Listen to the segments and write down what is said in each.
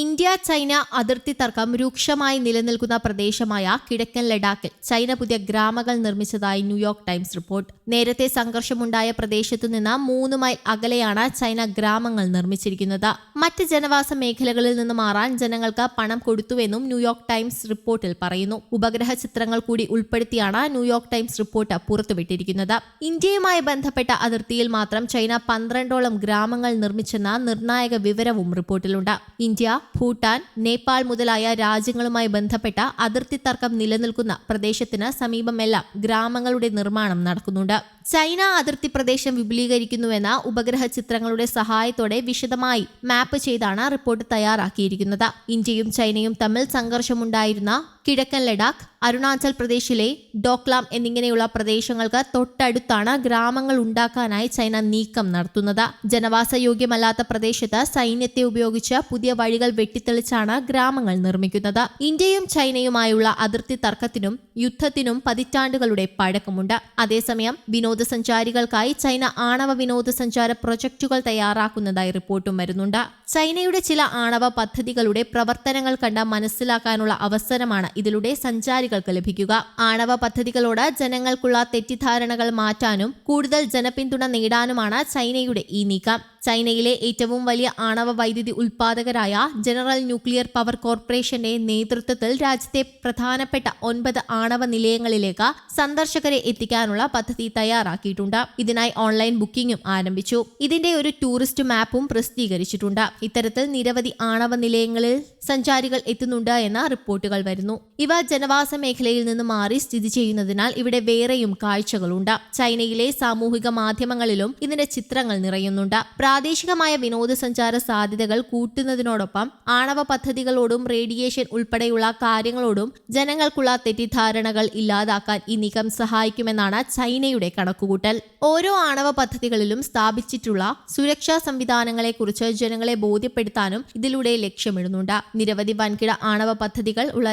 India China അതിർത്തി തർക്കം രൂക്ഷമായി നിലനിൽക്കുന്ന പ്രദേശമായ കിഴക്കൻ ലഡാക്കിൽ ചൈന പുതിയ ഗ്രാമങ്ങൾ നിർമ്മിച്ചതായി ന്യൂയോർക്ക് ടൈംസ് റിപ്പോർട്ട്. നേരത്തെ സംഘർഷമുണ്ടായ പ്രദേശത്തു നിന്ന് മൂന്ന് മൈൽ അകലെയാണ് ചൈന ഗ്രാമങ്ങൾ നിർമ്മിച്ചിരിക്കുന്നത്. മറ്റ് ജനവാസ മേഖലകളിൽ നിന്ന് മാറാൻ ജനങ്ങൾക്ക് പണം കൊടുത്തുവെന്നും ന്യൂയോർക്ക് ടൈംസ് റിപ്പോർട്ടിൽ പറയുന്നു. ഉപഗ്രഹ ചിത്രങ്ങൾ കൂടി ഉൾപ്പെടുത്തിയാണ് ന്യൂയോർക്ക് ടൈംസ് റിപ്പോർട്ട് പുറത്തുവിട്ടിരിക്കുന്നത്. ഇന്ത്യയുമായി ബന്ധപ്പെട്ട അതിർത്തിയിൽ മാത്രം ചൈന പന്ത്രണ്ടോളം ഗ്രാമങ്ങൾ നിർമ്മിച്ചെന്ന നിർണായക വിവരവും റിപ്പോർട്ടിലുണ്ട്. ഇന്ത്യ ഭൂട്ടാൻ നേപ്പാൾ മുതലായ രാജ്യങ്ങളുമായി ബന്ധപ്പെട്ട അതിർത്തി തർക്കം നിലനിൽക്കുന്ന പ്രദേശത്തിന് സമീപമെല്ലാം ഗ്രാമങ്ങളുടെ നിർമ്മാണം നടക്കുന്നുണ്ട്. ചൈന അതിർത്തി പ്രദേശം വിപുലീകരിക്കുന്നുവെന്ന ഉപഗ്രഹ ചിത്രങ്ങളുടെ സഹായത്തോടെ വിശദമായി മാപ്പ് ചെയ്താണ് റിപ്പോർട്ട് തയ്യാറാക്കിയിരിക്കുന്നത്. ഇന്ത്യയും ചൈനയും തമ്മിൽ സംഘർഷമുണ്ടായിരുന്ന കിഴക്കൻ ലഡാക്ക് അരുണാചൽ പ്രദേശിലെ ഡോക്ലാം എന്നിങ്ങനെയുള്ള പ്രദേശങ്ങൾക്ക് തൊട്ടടുത്താണ് ഗ്രാമങ്ങൾ ഉണ്ടാക്കാനായി ചൈന നീക്കം നടത്തുന്നത്. ജനവാസയോഗ്യമല്ലാത്ത പ്രദേശത്ത് സൈന്യത്തെ ഉപയോഗിച്ച് പുതിയ വഴികൾ വെട്ടിത്തെളിച്ചാണ് ഗ്രാമങ്ങൾ നിർമ്മിക്കുന്നത്. ഇന്ത്യയും ചൈനയുമായുള്ള അതിർത്തി തർക്കത്തിനും യുദ്ധത്തിനും പതിറ്റാണ്ടുകളുടെ പഴക്കമുണ്ട്. അതേസമയം വിനോദസഞ്ചാരികൾക്കായി ചൈന ആണവ വിനോദസഞ്ചാര പ്രൊജക്റ്റുകൾ തയ്യാറാക്കുന്നതായി റിപ്പോർട്ടും വരുന്നുണ്ട്. ചൈനയുടെ ചില ആണവ പദ്ധതികളുടെ പ്രവർത്തനങ്ങൾ കണ്ട മനസ്സിലാക്കാനുള്ള അവസരമാണ് ഇതിലൂടെ സഞ്ചാരികൾക്ക് ലഭിക്കുക. ആണവ പദ്ധതികളോട് ജനങ്ങൾക്കുള്ള തെറ്റിദ്ധാരണകൾ മാറ്റാനും കൂടുതൽ ജനപിന്തുണ നേടാനുമാണ് ചൈനയുടെ ഈ നീക്കം. ചൈനയിലെ ഏറ്റവും വലിയ ആണവ വൈദ്യുതി ഉൽപാദകരായ ജനറൽ ന്യൂക്ലിയർ പവർ കോർപ്പറേഷന്റെ നേതൃത്വത്തിൽ രാജ്യത്തെ പ്രധാനപ്പെട്ട ഒൻപത് ആണവ നിലയങ്ങളിലേക്ക് സന്ദർശകരെ എത്തിക്കാനുള്ള പദ്ധതി തയ്യാറാക്കിയിട്ടുണ്ട്. ഇതിനായി ഓൺലൈൻ ബുക്കിംഗും ആരംഭിച്ചു. ഇതിന്റെ ഒരു ടൂറിസ്റ്റ് മാപ്പും പ്രസിദ്ധീകരിച്ചിട്ടുണ്ട്. ഇത്തരത്തിൽ നിരവധി ആണവ നിലയങ്ങളിൽ സഞ്ചാരികൾ എത്തുന്നുണ്ട് എന്ന റിപ്പോർട്ടുകൾ വരുന്നു. ഇവ ജനവാസ മേഖലയിൽ നിന്ന് മാറി സ്ഥിതി ചെയ്യുന്നതിനാൽ ഇവിടെ വേറെയും കാഴ്ചകളുണ്ട്. ചൈനയിലെ സാമൂഹിക മാധ്യമങ്ങളിലും ഇതിന്റെ ചിത്രങ്ങൾ നിറയുന്നുണ്ട്. പ്രാദേശികമായ വിനോദസഞ്ചാര സാധ്യതകൾ കൂട്ടുന്നതിനോടൊപ്പം ആണവ പദ്ധതികളോടും റേഡിയേഷൻ ഉൾപ്പെടെയുള്ള കാര്യങ്ങളോടും ജനങ്ങൾക്കുള്ള തെറ്റിദ്ധാരണകൾ ഇല്ലാതാക്കാൻ ഈ നീക്കം സഹായിക്കുമെന്നാണ് ചൈനയുടെ കണക്കുകൂട്ടൽ. ഓരോ ആണവ പദ്ധതികളിലും സ്ഥാപിച്ചിട്ടുള്ള സുരക്ഷാ സംവിധാനങ്ങളെക്കുറിച്ച് ജനങ്ങളെ ബോധ്യപ്പെടുത്താനും ഇതിലൂടെ ലക്ഷ്യമിടുന്നുണ്ട്. നിരവധി വൻകിട ആണവ പദ്ധതികൾ ഉള്ള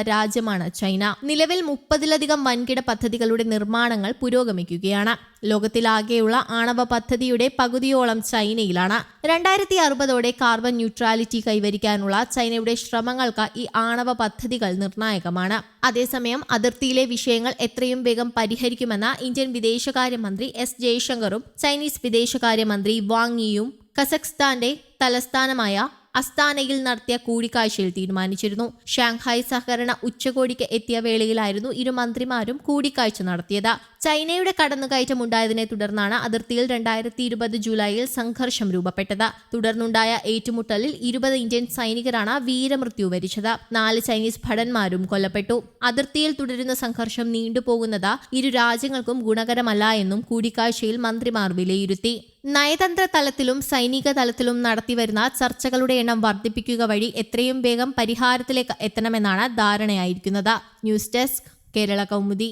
രാജ്യമാണ് ചൈന നിലവിൽ മുപ്പതിലധികം വൻകിട പദ്ധതികളുടെ നിർമ്മാണങ്ങൾ പുരോഗമിക്കുകയാണ്. ലോകത്തിലാകെയുള്ള ആണവ പദ്ധതിയുടെ പകുതിയോളം ചൈനയിലാണ്. രണ്ടായിരത്തി അറുപതോടെ കാർബൺ ന്യൂട്രാലിറ്റി കൈവരിക്കാനുള്ള ചൈനയുടെ ശ്രമങ്ങൾക്ക് ഈ ആണവ പദ്ധതികൾ നിർണായകമാണ്. അതേസമയം അതിർത്തിയിലെ വിഷയങ്ങൾ എത്രയും വേഗം പരിഹരിക്കുമെന്ന ഇന്ത്യൻ വിദേശകാര്യമന്ത്രി എസ് ജയശങ്കറും ചൈനീസ് വിദേശകാര്യമന്ത്രി വാങ് യിയും കസഖ്സ്ഥാന്റെ തലസ്ഥാനമായ അസ്താനയിൽ നടത്തിയ കൂടിക്കാഴ്ചയിൽ തീരുമാനിച്ചിരുന്നു. ഷാങ്ഹായ് സഹകരണ ഉച്ചകോടിക്ക് എത്തിയ വേളയിലായിരുന്നു ഇരു മന്ത്രിമാരും കൂടിക്കാഴ്ച നടത്തിയത്. ചൈനയുടെ കടന്നുകയറ്റം ഉണ്ടായതിനെ തുടർന്നാണ് അതിർത്തിയിൽ രണ്ടായിരത്തി ഇരുപത് ജൂലൈയിൽ സംഘർഷം രൂപപ്പെട്ടത്. തുടർന്നുണ്ടായ ഏറ്റുമുട്ടലിൽ ഇരുപത് ഇന്ത്യൻ സൈനികരാണ് വീരമൃത്യു വരിച്ചത്. നാല് ചൈനീസ് ഭടന്മാരും കൊല്ലപ്പെട്ടു. അതിർത്തിയിൽ തുടരുന്ന സംഘർഷം നീണ്ടുപോകുന്നത് ഇരു രാജ്യങ്ങൾക്കും ഗുണകരമല്ല എന്നും കൂടിക്കാഴ്ചയിൽ മന്ത്രിമാർ വിലയിരുത്തി. നയതന്ത്ര തലത്തിലും സൈനിക തലത്തിലും നടത്തിവരുന്ന ചർച്ചകളുടെ എണ്ണം വർദ്ധിപ്പിക്കുക വഴി എത്രയും വേഗം പരിഹാരത്തിലേക്ക് എത്തണമെന്നാണ് ധാരണയായിരിക്കുന്നത്. News desk Kerala Kaumudi.